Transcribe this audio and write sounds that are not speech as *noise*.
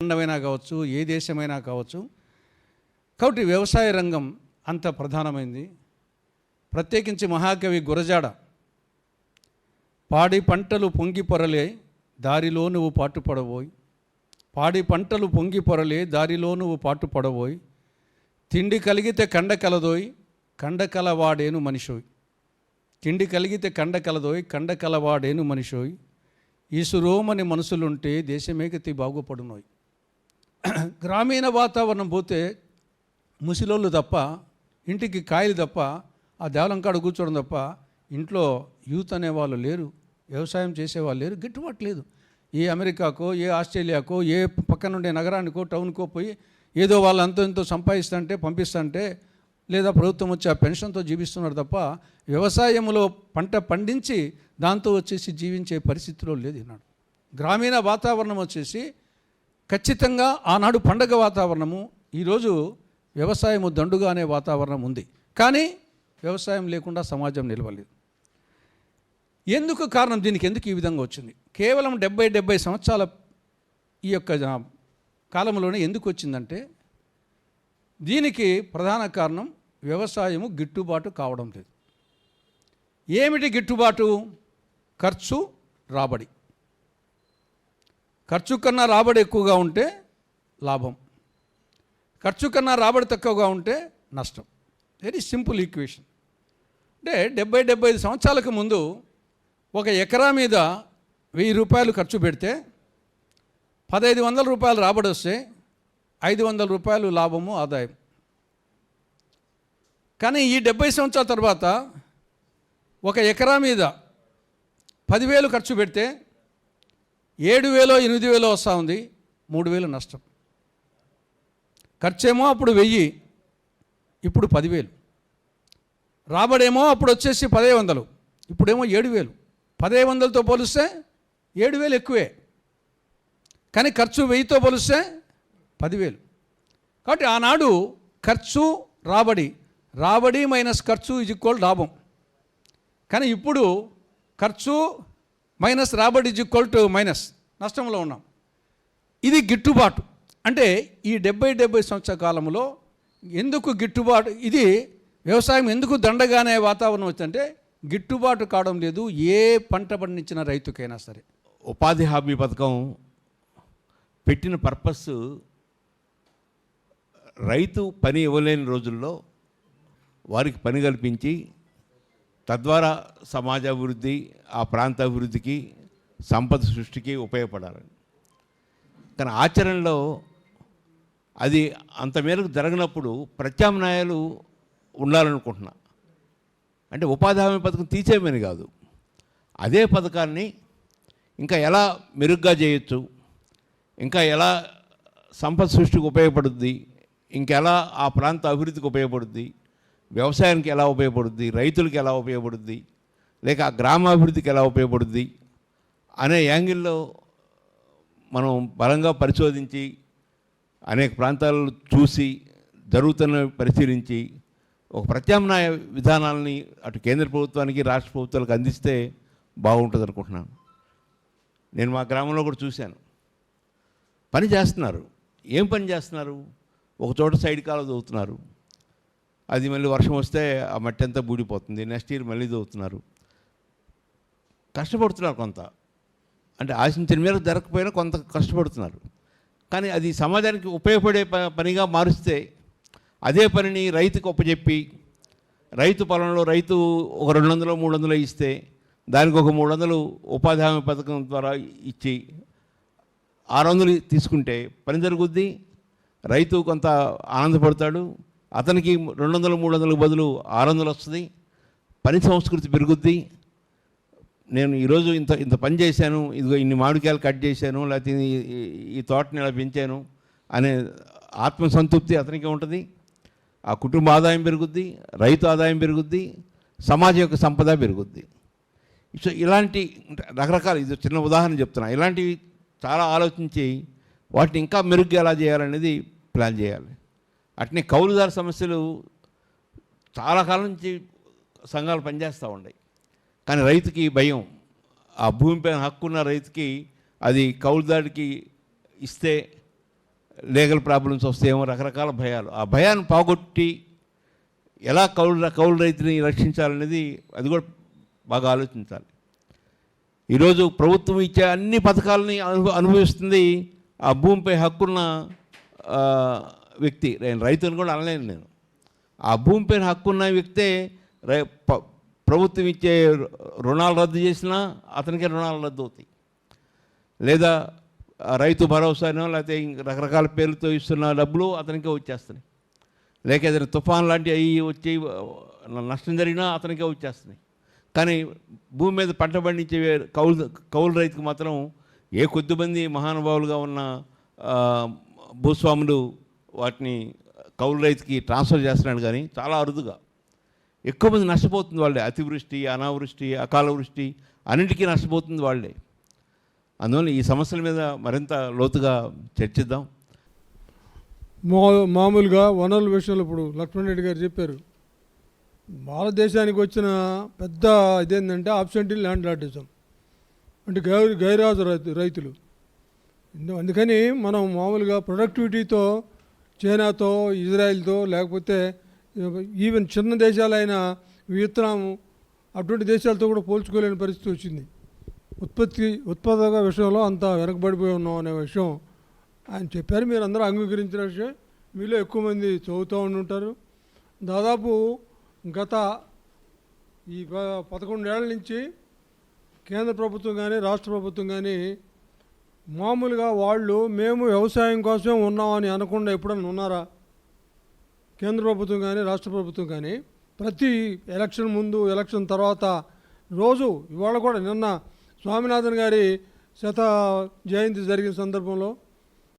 ఖండమైనా కావచ్చు ఏ దేశమైనా కావచ్చు కాబట్టి వ్యవసాయ రంగం అంత ప్రధానమైంది. ప్రత్యేకించి మహాకవి గురజాడ పాడి పంటలు పొంగి పొరలే దారిలో నువ్వు పాటుపడబోయి పాడి పంటలు పొంగి పొరలే దారిలో నువ్వు పాటుపడబోయి తిండి కలిగితే కండ కలదోయ్ కండ కలవాడేను మనిషోయ్. తిండి కలిగితే కండ కలదోయ్ కండ కలవాడేను మనిషోయ్. ఈసురోమని మనసులుంటే దేశమేకతి బాగుపడునోయ్. *clears throat* గ్రామీణ వాతావరణం పోతే ముసిలోళ్ళు తప్ప ఇంటికి కాయలు తప్ప ఆ దేవలంకాడ కూర్చోవడం తప్ప ఇంట్లో యూత్ అనేవాళ్ళు లేరు వ్యవసాయం చేసేవాళ్ళు లేరు గిట్టుబాటు లేదు. ఏ అమెరికాకో ఏ ఆస్ట్రేలియాకో ఏ పక్కనుండే నగరానికో టౌన్కో పోయి ఏదో వాళ్ళు అంతో ఎంతో సంపాదిస్తుంటే పంపిస్తుంటే లేదా ప్రభుత్వం వచ్చి ఆ పెన్షన్తో జీవిస్తున్నారు తప్ప వ్యవసాయంలో పంట పండించి దాంతో వచ్చేసి జీవించే పరిస్థితిలో లేదు ఈనాడు. గ్రామీణ వాతావరణం వచ్చేసి ఖచ్చితంగా ఆనాడు పండగ వాతావరణము ఈరోజు వ్యవసాయము దండుగా అనే వాతావరణం ఉంది. కానీ వ్యవసాయం లేకుండా సమాజం నిలవలేదు. ఎందుకు కారణం? దీనికి ఎందుకు ఈ విధంగా వచ్చింది? కేవలం డెబ్బై డెబ్బై సంవత్సరాల ఈ యొక్క కాలంలోనే ఎందుకు వచ్చిందంటే దీనికి ప్రధాన కారణం వ్యవసాయము గిట్టుబాటు కావడం లేదు. ఏమిటి గిట్టుబాటు? ఖర్చు రాబడి. ఖర్చు కన్నా రాబడి ఎక్కువగా ఉంటే లాభం. ఖర్చు కన్నా రాబడి తక్కువగా ఉంటే నష్టం. వెరీ సింపుల్ ఈక్వేషన్ అంటే డెబ్బై డెబ్బై ఐదు సంవత్సరాలకు ముందు ఒక ఎకరా మీద వెయ్యి రూపాయలు ఖర్చు పెడితే పదహైదు వందల రూపాయలు రాబడి వస్తే ఐదు వందల రూపాయలు లాభము ఆదాయం. కానీ ఈ డెబ్బై సంవత్సరాల తర్వాత ఒక ఎకరా మీద పదివేలు ఖర్చు పెడితే ఏడు వేలో ఎనిమిది వేలో వస్తూ ఉంది. మూడు వేలు నష్టం. ఖర్చేమో అప్పుడు వెయ్యి ఇప్పుడు పదివేలు. రాబడేమో అప్పుడు వచ్చేసి పదే వందలు. ఇప్పుడేమో ఏడు వేలు పదే వందలతో పోలిస్తే ఏడు వేలు ఎక్కువే. కానీ ఖర్చు వెయ్యితో పోలిస్తే పదివేలు. కాబట్టి ఆనాడు ఖర్చు రాబడి. రాబడి మైనస్ ఖర్చు ఇజ్ ఈక్వల్ లాభం కానీ ఇప్పుడు ఖర్చు మైనస్ రాబడి ఇజ్ ఈక్వల్ టు మైనస్. నష్టంలో ఉన్నాం. ఇది గిట్టుబాటు. అంటే ఈ డెబ్బై డెబ్బై సంవత్సరాల కాలంలో ఎందుకు గిట్టుబాటు? ఇది వ్యవసాయం ఎందుకు దండగానే వాతావరణం వచ్చిందంటే గిట్టుబాటు కావడం లేదు ఏ పంట పండించిన రైతుకైనా సరే. ఉపాధి హామీ పథకం పెట్టిన పర్పస్ రైతు పని ఇవ్వలేని రోజుల్లో వారికి పని కల్పించి తద్వారా సమాజ అభివృద్ధి ఆ ప్రాంత అభివృద్ధికి సంపద సృష్టికి ఉపయోగపడాలని కానీ ఆచరణలో అది అంత మేరకు జరగనప్పుడు ప్రత్యామ్నాయాలు ఉండాలనుకుంటున్నా. అంటే ఉపాధి హామీ పథకం తీసేయమని కాదు. అదే పథకాన్ని ఇంకా ఎలా మెరుగ్గా చేయొచ్చు? ఇంకా ఎలా సంపద సృష్టికి ఉపయోగపడుద్ది? ఇంకెలా ఆ ప్రాంత అభివృద్ధికి ఉపయోగపడుద్ది? వ్యవసాయానికి ఎలా ఉపయోగపడుద్ది? రైతులకు ఎలా ఉపయోగపడుద్ది? లేక ఆ గ్రామాభివృద్ధికి ఎలా ఉపయోగపడుద్ది? అనే యాంగిల్లో మనం బలంగా పరిశోధించి అనేక ప్రాంతాలను చూసి జరుగుతున్న పరిశీలించి ఒక ప్రత్యామ్నాయ విధానాలని అటు కేంద్ర ప్రభుత్వానికి రాష్ట్ర ప్రభుత్వాలకు అందిస్తే బాగుంటుంది అనుకుంటున్నాను నేను మా గ్రామంలో కూడా చూశాను. పని చేస్తున్నారు. ఏం పని చేస్తున్నారు? ఒక చోట సైడ్ కాలు చదువుతున్నారు అది మళ్ళీ వర్షం వస్తే ఆ మట్టి అంతా బూడిపోతుంది. నెక్స్ట్ ఇయర్ మళ్ళీ దవ్వుతున్నారు కష్టపడుతున్నారు కొంత. అంటే ఆశించిన మేరకు జరగకపోయినా కొంత కష్టపడుతున్నారు. కానీ అది సమాజానికి ఉపయోగపడే ప- పనిగా మారుస్తే అదే పనిని రైతుకు ఒప్పచెప్పి రైతు పొలంలో రైతు ఒక రెండు వందలు మూడు వందలు ఇస్తే దానికి ఒక మూడు వందలు ఉపాధి హామీ పథకం ద్వారా ఇచ్చి ఆరు వందలు తీసుకుంటే పని జరుగుద్ది. రైతు కొంత ఆనందపడతాడు. అతనికి రెండు వందలు మూడు వందలకు బదులు ఆరు వందలు వస్తుంది. పని సంస్కృతి పెరుగుద్ది. నేను ఈరోజు ఇంత ఇంత పని చేశాను. ఇదిగో ఇన్ని మామిడికాయలు కట్ చేశాను. లేకపోతే ఈ- ఈ- ఈ తోటని ఇలా పెంచాను అనే ఆత్మసంతృప్తి అతనికి ఉంటుంది. ఆ కుటుంబ ఆదాయం పెరుగుద్ది రైతు ఆదాయం పెరుగుద్ది సమాజం యొక్క సంపద పెరుగుద్ది. సో ఇలాంటి రకరకాల ఇది చిన్న ఉదాహరణ చెప్తున్నా. ఇలాంటివి చాలా ఆలోచించి వాటిని ఇంకా మెరుగ్గా ఎలా చేయాలనేది ప్లాన్ చేయాలి. అట్నే కౌలుదారు సమస్యలు చాలా కాలం నుంచి సంఘాలు పనిచేస్తూ ఉన్నాయి కానీ రైతుకి భయం. ఆ భూమిపైన హక్కున్న రైతుకి అది కౌలుదారికి ఇస్తే లీగల్ ప్రాబ్లమ్స్ వస్తాయేమో రకరకాల భయాలు. ఆ భయాన్ని పోగొట్టి ఎలా కౌలు కౌలు రైతుని రక్షించాలనేది అది కూడా బాగా ఆలోచించాలి. ఈరోజు ప్రభుత్వం ఇచ్చే అన్ని పథకాలని అను అనుభవిస్తుంది. ఆ భూమిపై హక్కున్న వ్యక్తి నేను రైతుని కూడా అనలేను నేను. ఆ భూమిపైన హక్కున్న వ్యక్తే రై ప్రభుత్వం ఇచ్చే రుణాలు రద్దు చేసినా అతనికే రుణాలు రద్దు అవుతాయి. లేదా రైతు భరోసానో లేకపోతే రకరకాల పేర్లతో ఇస్తున్న డబ్బులు అతనికే వచ్చేస్తున్నాయి. లేక ఏదైనా తుఫాన్ లాంటివి అవి వచ్చి నష్టం జరిగినా అతనికే వచ్చేస్తున్నాయి. కానీ భూమి మీద పంట పండించే కౌలు కౌలు రైతుకు మాత్రం ఏ కొద్దిమంది మహానుభావులుగా ఉన్న భూస్వాములు వాటిని కౌలు రైతుకి ట్రాన్స్ఫర్ చేస్తున్నాడు కానీ చాలా అరుదుగా. ఎక్కువ మంది నష్టపోతుంది వాళ్ళే. అతివృష్టి అనావృష్టి అకాల వృష్టి అన్నిటికీ నష్టపోతుంది వాళ్ళే. అందువల్ల ఈ సమస్యల మీద మరింత లోతుగా చర్చిద్దాం. మా మామూలుగా వనరుల విషయంలో ఇప్పుడు లక్ష్మణ్ రెడ్డి గారు చెప్పారు. భారతదేశానికి వచ్చిన పెద్ద ఇదేంటంటే ఆబ్సెంటీ ల్యాండ్ లాటిజం. అంటే గై గైరాజు రైతు రైతులు. అందుకని మనం మామూలుగా ప్రొడక్టివిటీతో చైనాతో ఇజ్రాయెల్తో లేకపోతే ఈవెన్ చిన్న దేశాలైన వియత్నాం అటువంటి దేశాలతో కూడా పోల్చుకోలేని పరిస్థితి వచ్చింది. ఉత్పత్తి ఉత్పాదక విషయంలో అంత వెనకబడిపోయి ఉన్నాం అనే విషయం ఆయన చెప్పారు. మీరు అందరూ అంగీకరించిన విషయం. మీలో ఎక్కువ మంది చదువుతూ ఉంటారు దాదాపు గత ఈ ప- పదకొండేళ్ళ నుంచి కేంద్ర ప్రభుత్వం కానీ రాష్ట్ర ప్రభుత్వం కానీ మామూలుగా వాళ్ళు మేము వ్యవసాయం కోసం ఉన్నామని అనకుండా ఎప్పుడన్నా ఉన్నారా? కేంద్ర ప్రభుత్వం కానీ రాష్ట్ర ప్రభుత్వం కానీ ప్రతి ఎలక్షన్ ముందు ఎలక్షన్ తర్వాత రోజు ఇవాళ కూడా నిన్న స్వామినాథన్ గారి శత జయంతి జరిగిన సందర్భంలో